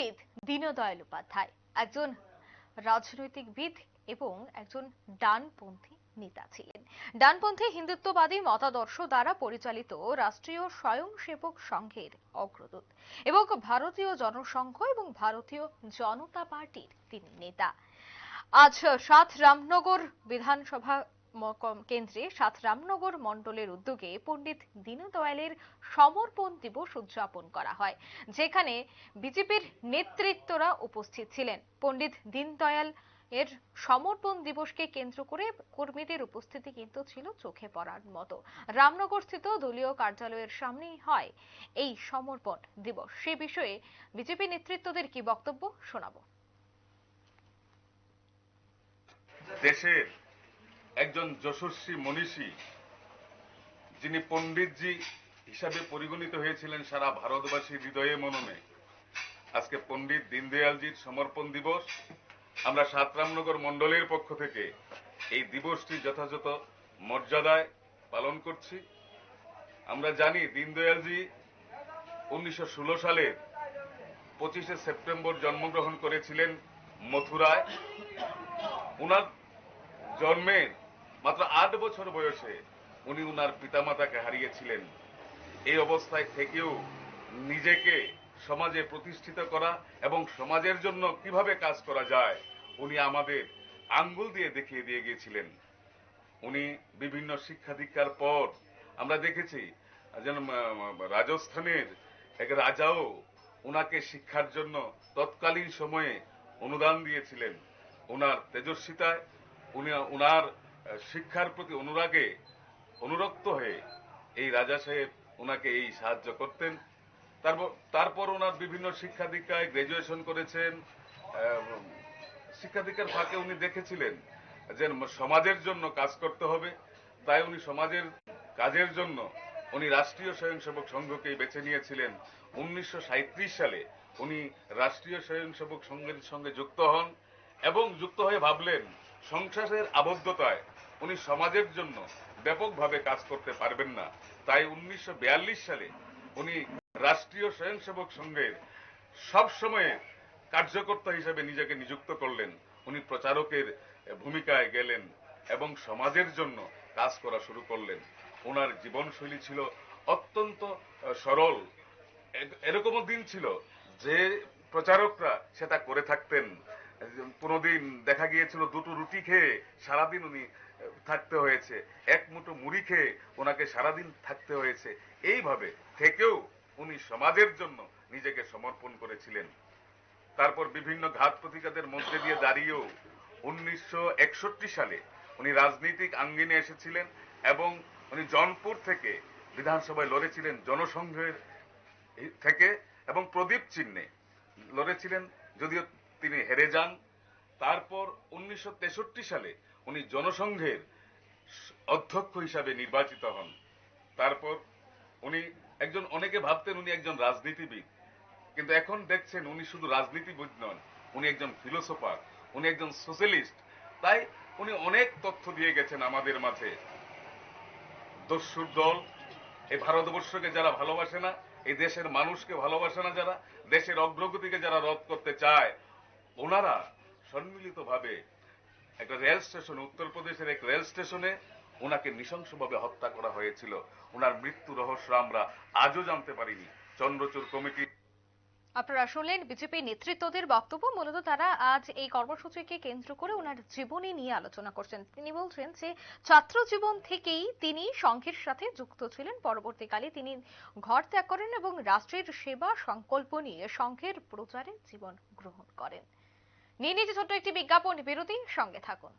পণ্ডিত দীনদয়াল উপাধ্যায়, একজন রাজনৈতিকবিদ এবং একজন ডানপন্থী নেতা ছিলেন ডানপন্থী হিন্দুত্ববাদী মতাদর্শ দ্বারা পরিচালিত রাষ্ট্রীয় স্বয়ংসেবক সংঘের অগ্রদূত এবং ভারতীয় জনসংঘ এবং ভারতীয় জনতা পার্টির তিনি নেতা। আজ সাত রামনগর বিধানসভা কেন্দ্রে সাত রামনগর মণ্ডলের উদ্যোগে পণ্ডিত দীনদয়ালের সমর্পণ দিবস উদযাপন করা হয়, যেখানে বিজেপির নেতৃত্বরা উপস্থিত ছিলেন। পণ্ডিত দীনদয়াল এর সমর্পণ দিবসকে কেন্দ্র করে কর্মীদের উপস্থিতি কিন্তু ছিল চোখে পড়ার মতো। রামনগর স্থিত দলীয় কার্যালয়ের সামনেই হয় এই সমর্পণ দিবস। সে বিষয়ে বিজেপি নেতৃত্বদের কি বক্তব্য শোনাবো? দেশের একজন যশস্বী মনীষী, যিনি পণ্ডিতজি হিসাবে পরিগণিত হয়েছিলেন সারা ভারতবাসীর হৃদয়ে মননে। আজকে পণ্ডিত দীনদয়ালজির সমর্পণ দিবস। আমরা সাতরামনগর মণ্ডলের পক্ষ থেকে এই দিবসটি যথাযথ মর্যাদায় পালন করছি। আমরা জানি দীনদয়ালজি উনিশশো ষোলো সালের পঁচিশে সেপ্টেম্বর জন্মগ্রহণ করেছিলেন মথুরায়। উনার জন্মের মাত্র আট বছর বয়সে উনি উনার পিতামাতাকে হারিয়েছিলেন। এই অবস্থায় থেকেও নিজেকে সমাজে প্রতিষ্ঠিত করা এবং সমাজের জন্য কীভাবে কাজ করা যায়, উনি আমাদের আঙ্গুল দিয়ে দেখিয়ে দিয়ে গিয়েছিলেন। উনি বিভিন্ন শিক্ষা দীক্ষার পর আমরা দেখেছি, যেন রাজস্থানের এক রাজাও উনাকে শিক্ষার জন্য তৎকালীন সময়ে অনুদান দিয়েছিলেন। ওনার তেজস্বিতায় উনি ওনার শিক্ষার প্রতি অনুরাগে অনুরক্ত হয়ে এই রাজা সাহেব ওনাকে এই সাহায্য করতেন। তারপর ওনার বিভিন্ন শিক্ষা দীক্ষায় গ্রাজুয়েশন করেছেন। শিক্ষা দীক্ষার ফাঁকে উনি দেখেছিলেন যে সমাজের জন্য কাজ করতে হবে। তাই উনি সমাজের কাজের জন্য উনি রাষ্ট্রীয় স্বয়ংসেবক সংঘকেই বেছে নিয়েছিলেন। উনিশশো সাঁইত্রিশ সালে উনি রাষ্ট্রীয় স্বয়ংসেবক সংঘের সঙ্গে যুক্ত হন এবং যুক্ত হয়ে ভাবলেন, সংসারের আবদ্ধতায় উনি সমাজের জন্য ব্যাপকভাবে কাজ করতে পারবেন না। তাই উনিশশো সালে উনি রাষ্ট্রীয় স্বয়ংসেবক সংঘের সব সময়ে কার্যকর্তা হিসেবে নিজেকে নিযুক্ত করলেন। উনি প্রচারকের ভূমিকায় গেলেন এবং সমাজের জন্য কাজ করা শুরু করলেন। ওনার জীবনশৈলী ছিল অত্যন্ত সরল। এরকমও দিন ছিল যে প্রচারকরা সেটা করে থাকতেন। কোনোদিন দেখা গিয়েছিল দুটো রুটি খেয়ে সারাদিন উনি থাকতে হয়েছে। এক মুঠো মুড়ি খেয়ে ওনাকে সারাদিন থাকতে হয়েছে। এইভাবে থেকেও উনি সমাজের জন্য নিজেকে সমর্পণ করেছিলেন। তারপর বিভিন্ন ঘাত প্রতিঘাতের মধ্যে দিয়ে দাঁড়িয়েও উনিশশো একষট্টি সালে উনি রাজনৈতিক আঙ্গিনে এসেছিলেন এবং উনি জনপুর থেকে বিধানসভায় লড়েছিলেন জনসংঘের থেকে এবং প্রদীপ চিহ্নে লড়েছিলেন, যদিও তিনি হেরে যান। তারপর উনিশশো তেষট্টি সালে উনি জনসংঘের অধ্যক্ষ হিসাবে নির্বাচিত হন। তারপর উনি একজন, অনেকে ভাবতেন উনি একজন রাজনীতিবিদ, কিন্তু এখন দেখছেন উনি শুধু রাজনীতিবিদ নন, উনি একজন ফিলোসোফার, উনি একজন সোশ্যালিস্ট। তাই উনি অনেক তথ্য দিয়ে গেছেন আমাদের মাঝে। দস্যুর দল, এই ভারতবর্ষকে যারা ভালোবাসে না, এই দেশের মানুষকে ভালোবাসে না যারা, দেশের অগ্রগতিকে যারা রদ করতে চায় ওনারা সম্মিলিতভাবে একটা রেল স্টেশন, উত্তরপ্রদেশের এক রেল স্টেশনে ওনাকে নৃশংসভাবে হত্যা করা হয়েছিল। ওনার মৃত্যু রহস্য আমরা আজও জানতে পারিনি। চন্দ্রচূড় কমিটি আপনারা শুনলেন বিজেপি নেতৃত্বদের বক্তব্য। মূলত তারা আজ এই কর্মসূচিকে কেন্দ্র করে ওনার জীবনী নিয়ে আলোচনা করছেন। তিনি বলছেন যে, ছাত্র জীবন থেকেই তিনি সংঘের সাথে যুক্ত ছিলেন। পরবর্তীকালে তিনি ঘর ত্যাগ করেন এবং রাষ্ট্রের সেবা সংকল্প নিয়ে সংঘের প্রচারে জীবন গ্রহণ করেন। নিয়ে নিতে ছোট্ট একটি বিজ্ঞাপন। বিরতি সঙ্গে থাকুন।